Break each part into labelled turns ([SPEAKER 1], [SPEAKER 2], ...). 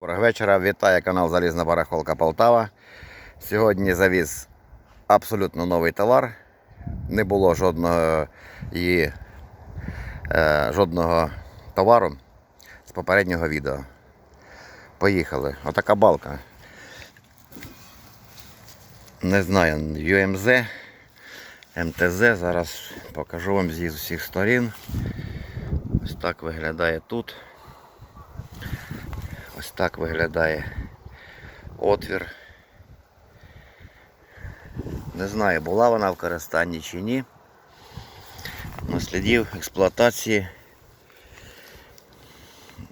[SPEAKER 1] Доброго вечора, вітає канал Залізна Барахолка Полтава. Сьогодні завіз абсолютно новий товар. Не було жодного, її, е, жодного товару з попереднього відео. Поїхали. Отака балка. Не знаю, UMZ, МТЗ. Зараз покажу вам зі усіх сторін. Ось так виглядає тут. Ось так виглядає отвір. Не знаю, була вона в користанні чи ні. Но слідів експлуатації.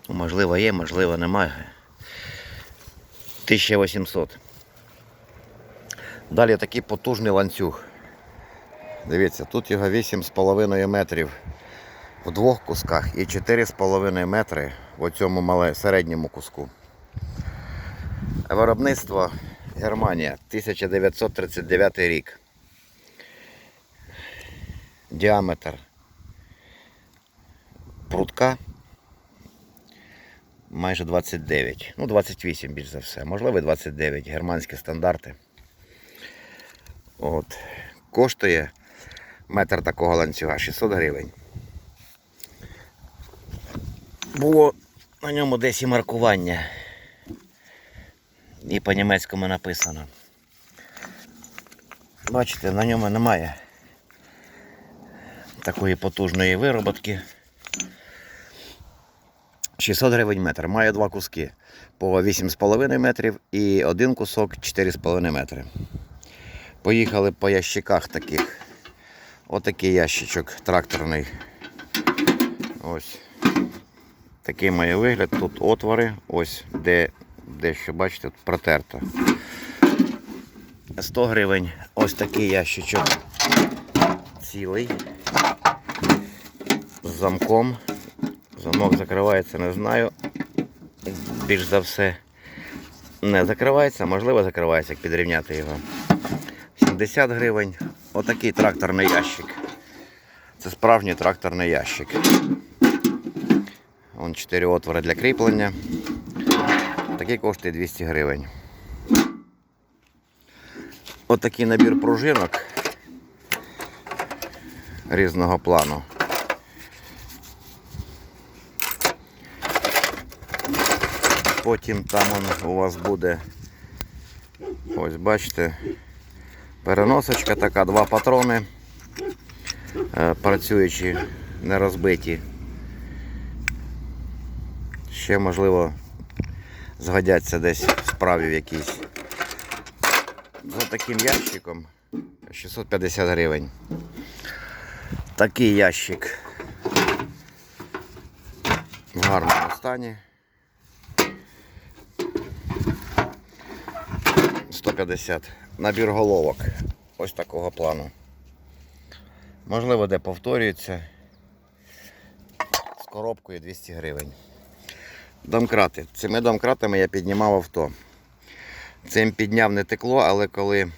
[SPEAKER 1] ну, Можливо є, можливо немає. 1800. Далі такий потужний ланцюг. Дивіться, тут його 8,5 метрів в двох кусках і 4,5 метри в цьому мале, середньому куску. Виробництво Германія 1939 рік. Діаметр прутка майже 29, ну 28 більш за все, можливо 29, германські стандарти. От. Коштує метр такого ланцюга 600 гривень. Було на ньому десь і маркування. І по-німецькому написано. Бачите, на ньому немає такої потужної вироботки. 600 гривень метр. Має два куски по 8,5 метрів і один кусок 4,5 метри. Поїхали по ящиках таких. Отакий ящичок тракторний. Ось. Такий має вигляд. Тут отвори, ось де дещо, бачите, тут протерто. 100 гривень. Ось такий ящичок цілий. З замком. Замок закривається, не знаю. Більш за все не закривається, можливо закривається, як підрівняти його. 70 гривень. Отакий тракторний ящик. Це справжній тракторний ящик. Вон 4 отвори для кріплення. Такий коштує 200 гривень. Отакий набір пружинок різного плану. Потім там у вас буде, ось бачите, переносочка така, два патрони, е, працюючі, не розбиті. Ще можливо згодяться десь в справі в якійсь. За таким ящиком 650 гривень. Такий ящик в гарному стані. 150. Набір головок. Ось такого плану. Можливо, де повторюється. З коробкою 200 гривень. Домкрати. Цими домкратами я піднімав авто. Цим підняв не текло, але коли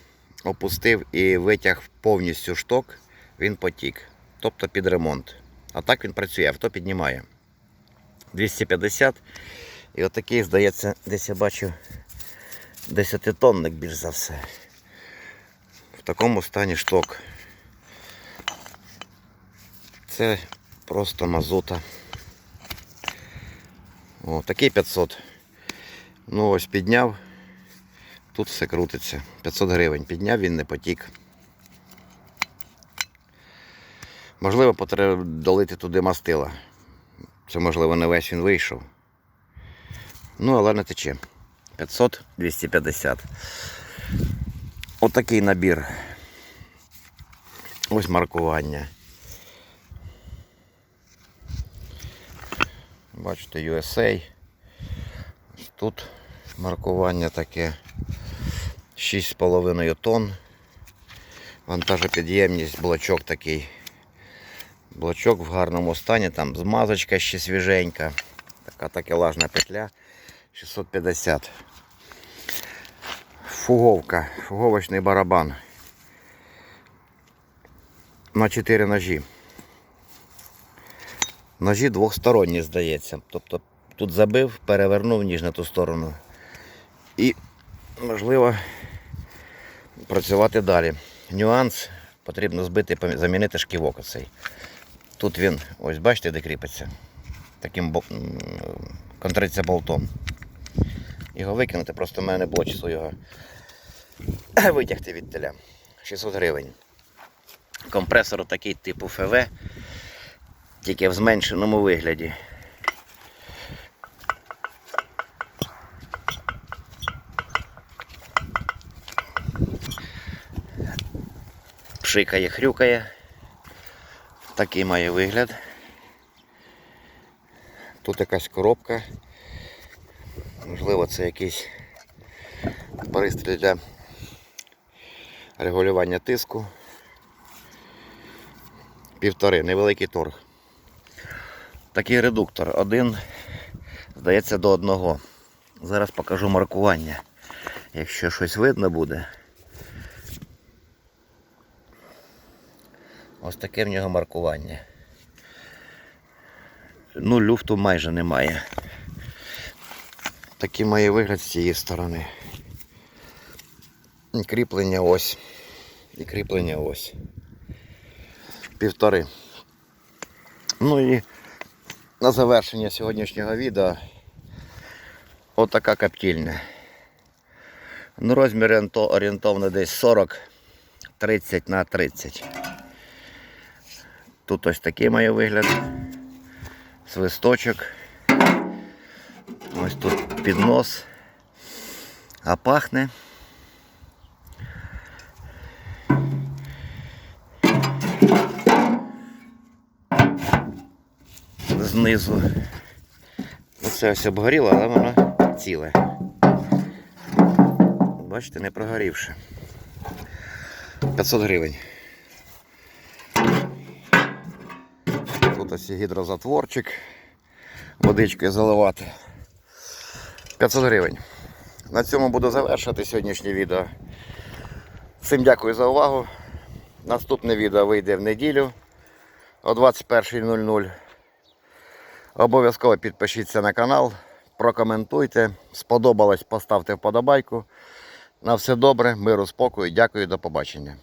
[SPEAKER 1] опустив і витяг повністю шток, він потік. Тобто під ремонт. А так він працює, авто піднімає. 250. І отакий, здається, десь я бачив 10-тонник більш за все. В такому стані шток. Це просто мазута. О, такий 500. Ну ось підняв. Тут все крутиться. 500 гривень. Підняв, він не потік. Можливо, потрібно долити туди мастила. Це можливо не весь він вийшов. Ну, але не тече. 500 250. Отакий набір. Ось маркування. Бачите, USA. Тут маркування таке 6,5 тонн. Вантажопідємність, блочок такий. Блочок в гарному стані, там змазочка ще свіженька. Така такелажна петля 650. Фуговка, фуговочний барабан. На 4 ножі. Ножі двохсторонні, здається. Тобто тут забив, перевернув ніж на ту сторону. І, можливо, працювати далі. Нюанс потрібно збити, замінити шківок оцей. Тут він, ось бачите, де кріпиться. Таким контриться болтом. Його викинути, просто в мене не було часу його витягти від теля. 600 гривень. Компресор такий типу ФВ, тільки в зменшеному вигляді. Пшикає, хрюкає. Такий має вигляд. Тут якась коробка. Можливо, це якийсь пристрій для регулювання тиску. Півтори, невеликий торг. Такий редуктор. Один, здається, до одного. Зараз покажу маркування. Якщо щось видно буде. Ось таке в нього маркування. Ну, люфту майже немає. Такий має вигляд з цієї сторони. І Кріплення ось. І кріплення ось. Півтори. Ну і на завершення сьогоднішнього відео отака коптільня. Ну, розмір орієнтовно десь 40 30 на 30. Тут ось такий має вигляд. Свисточок. Ось тут піднос. А пахне. Знизу. Оце ось обгоріло, але воно ціле. Бачите, не прогорівши. 500 гривень. Тут ось гідрозатворчик. Водичкою заливати. 500 гривень. На цьому буду завершувати сьогоднішнє відео. Всім дякую за увагу. Наступне відео вийде в неділю о 21.00. Обов'язково підпишіться на канал, прокоментуйте. Сподобалось, поставте вподобайку. На все добре, миру, спокою. Дякую, до побачення.